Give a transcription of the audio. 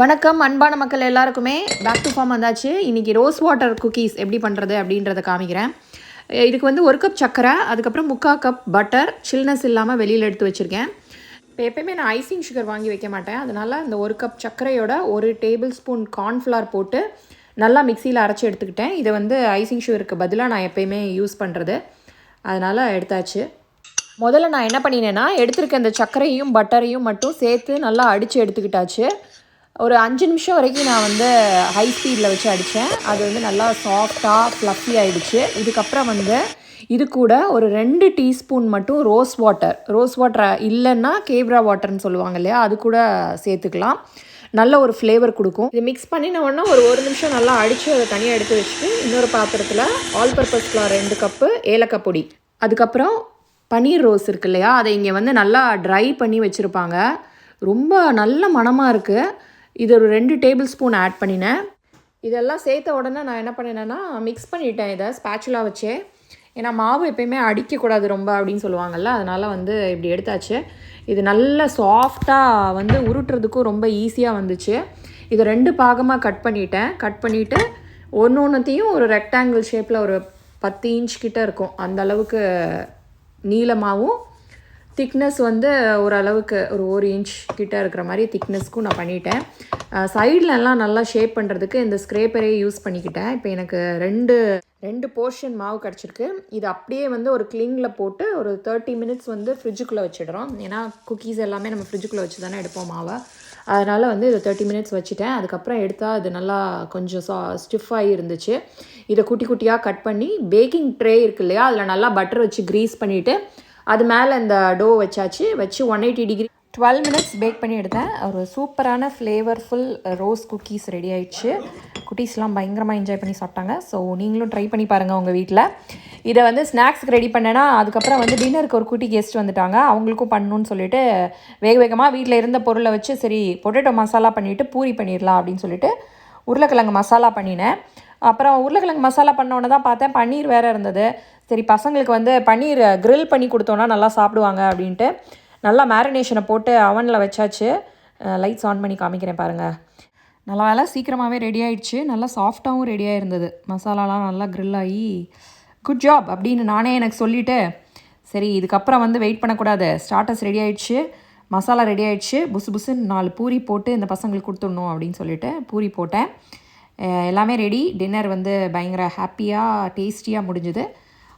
வணக்கம் அன்பான மக்கள் எல்லாருக்குமே. பேக் டு ஃபார்ம் வந்தாச்சு. இன்றைக்கி ரோஸ் வாட்டர் குக்கீஸ் எப்படி பண்ணுறது அப்படின்றத காமிக்கிறேன். இதுக்கு வந்து ஒரு கப் சர்க்கரை அதுக்கப்புறம் முக்கால் கப் பட்டர் சில்னஸ் இல்லாமல் வெளியில் எடுத்து வச்சுருக்கேன். இப்போ எப்பயுமே நான் ஐசிங் சுகர் வாங்கி வைக்க மாட்டேன். அதனால் இந்த ஒரு கப் சர்க்கரையோட ஒரு டேபிள் ஸ்பூன் கார்ன்ஃப்ளவர் போட்டு நல்லா மிக்சியில் அரைச்சி எடுத்துக்கிட்டேன். இதை வந்து ஐசிங் சுகருக்கு பதிலாக நான் எப்பயுமே யூஸ் பண்ணுறது அதனால் எடுத்தாச்சு. முதல்ல நான் என்ன பண்ணினேன்னா எடுத்திருக்க இந்த சர்க்கரையும் பட்டரையும் மட்டும் சேர்த்து நல்லா அடித்து எடுத்துக்கிட்டாச்சு. ஒரு அஞ்சு நிமிஷம் வரைக்கும் நான் வந்து ஹை ஸ்பீடில் வச்சு அடித்தேன் அது வந்து நல்லா சாஃப்டாக ஃப்ளஃபி ஆகிடுச்சு இதுக்கப்புறம் வந்து இது கூட ஒரு ரெண்டு டீஸ்பூன் மட்டும் ரோஸ் வாட்டர் ரோஸ் வாட்டர் இல்லைன்னா கேப்ரா வாட்டர்னு சொல்லுவாங்க இல்லையா? அது கூட சேர்த்துக்கலாம். நல்ல ஒரு ஃப்ளேவர் கொடுக்கும். இது மிக்ஸ் பண்ணின உடனே ஒரு ஒரு நிமிஷம் நல்லா அடித்து அதை தனியாக எடுத்து வச்சுட்டு இன்னொரு பாத்திரத்தில் ஆல் பர்பஸ் ஃப்ளார் ரெண்டு கப்பு ஏலக்காய் பொடி. அதுக்கப்புறம் பன்னீர் ரோஸ் இருக்கு இல்லையா? அதை இங்கே வந்து நல்லா ட்ரை பண்ணி வச்சுருப்பாங்க. ரொம்ப நல்ல மணமாக இருக்குது இது ஒரு ரெண்டு டேபிள் ஸ்பூன் ஆட் பண்ணினேன். இதெல்லாம் சேர்த்த உடனே நான் என்ன பண்ணினேன்னா மிக்ஸ் பண்ணிட்டேன் இதை ஸ்பேச்சுலாக வச்சே. ஏன்னா மாவு எப்பயுமே அடிக்கக்கூடாது ரொம்ப அப்படின்னு சொல்லுவாங்கள்ல அதனால் வந்து இப்படி எடுத்தாச்சு. இது நல்ல சாஃப்டாக வந்து உருட்டுறதுக்கும் ரொம்ப ஈஸியாக வந்துச்சு. இதை ரெண்டு பாகமாக கட் பண்ணிட்டேன். கட் பண்ணிவிட்டு ஒன்று ஒன்றுத்தையும் ஒரு ரெக்டாங்கிள் ஷேப்பில் ஒரு பத்து இன்ச் கிட்ட இருக்கும். அந்த அளவுக்கு நீளமாகவும் திக்னஸ் வந்து ஓரளவுக்கு ஒரு ஒரு இன்ச் கிட்ட இருக்கிற மாதிரி திக்னஸ்க்கும் நான் பண்ணிட்டேன். சைட்லலாம் நல்லா ஷேப் பண்ணுறதுக்கு இந்த ஸ்க்ரேப்பரே யூஸ் பண்ணிக்கிட்டேன். இப்போ எனக்கு ரெண்டு ரெண்டு போர்ஷன் மாவு கிடச்சிருக்கு. இது அப்படியே வந்து ஒரு கிளிங்கில் போட்டு ஒரு தேர்ட்டி மினிட்ஸ் வந்து ஃப்ரிட்ஜுக்குள்ளே வச்சிடுறோம். ஏன்னா குக்கீஸ் எல்லாமே நம்ம ஃப்ரிட்ஜுக்குள்ளே வச்சு தானே எடுப்போம் மாவை. அதனால் வந்து இதை தேர்ட்டி மினிட்ஸ் வச்சுட்டேன். அதுக்கப்புறம் எடுத்தால் அது நல்லா கொஞ்சம் சா ஸ்டிஃபாகி இருந்துச்சு. இதை குட்டி குட்டியாக கட் பண்ணி பேக்கிங் ட்ரே இருக்கு இல்லையா? அதில் நல்லா பட்டர் வச்சு க்ரீஸ் பண்ணிவிட்டு அது மேலே இந்த டோ வச்சாச்சு வச்சு one eighty degree twelve minutes bake பண்ணி எடுத்தேன். ஒரு சூப்பரான ஃப்ளேவர்ஃபுல் ரோஸ் குக்கீஸ் ரெடி ஆயிடுச்சு. குட்டீஸ்லாம் பயங்கரமாக என்ஜாய் பண்ணி சாப்பிட்டாங்க. ஸோ நீங்களும் ட்ரை பண்ணி பாருங்கள் உங்கள் வீட்டில் இதை வந்து ஸ்நாக்ஸ்க்கு ரெடி பண்ணேன்னா அதுக்கப்புறம் வந்து டின்னருக்கு ஒரு குட்டி கெஸ்ட் வந்துட்டாங்க. அவங்களுக்கும் பண்ணணும்னு சொல்லிட்டு வேக வேகமாக வீட்டில் இருந்த பொருளை வச்சு சரி பொட்டேட்டோ மசாலா பண்ணிவிட்டு பூரி பண்ணிடலாம் அப்படின்னு சொல்லிட்டு உருளைக்கிழங்கு மசாலா பண்ணினேன். அப்புறம் உருளைக்கிழங்கு மசாலா பண்ணோன்னே தான் பார்த்தேன். பன்னீர் வேறு இருந்தது. சரி பசங்களுக்கு வந்து பன்னீர் க்ரில் பண்ணி கொடுத்தோன்னா நல்லா சாப்பிடுவாங்க அப்படின்ட்டு நல்லா மேரினேஷனை போட்டு அவனில் வச்சாச்சு. லைட்ஸ் ஆன் பண்ணி காமிக்கிறேன் பாருங்கள் நல்லா வேலை சீக்கிரமாகவே ரெடி ஆயிடுச்சு. நல்லா சாஃப்டாகவும் ரெடியாக இருந்தது மசாலாலாம் நல்லா க்ரில் ஆகி குட் ஜாப் அப்படின்னு நானே எனக்கு சொல்லிவிட்டு சரி இதுக்கப்புறம் வந்து வெயிட் பண்ணக்கூடாது. ஸ்டார்டர்ஸ் ரெடி ஆயிடுச்சு. மசாலா ரெடி ஆயிடுச்சு. புசு புசுன்னு நாலு பூரி போட்டு இந்த பசங்களுக்கு கொடுத்துடணும் அப்படின்னு சொல்லிட்டு பூரி போட்டேன். எல்லாமே ரெடி டின்னர் வந்து பயங்கர ஹாப்பியாக டேஸ்டியாக முடிஞ்சுது.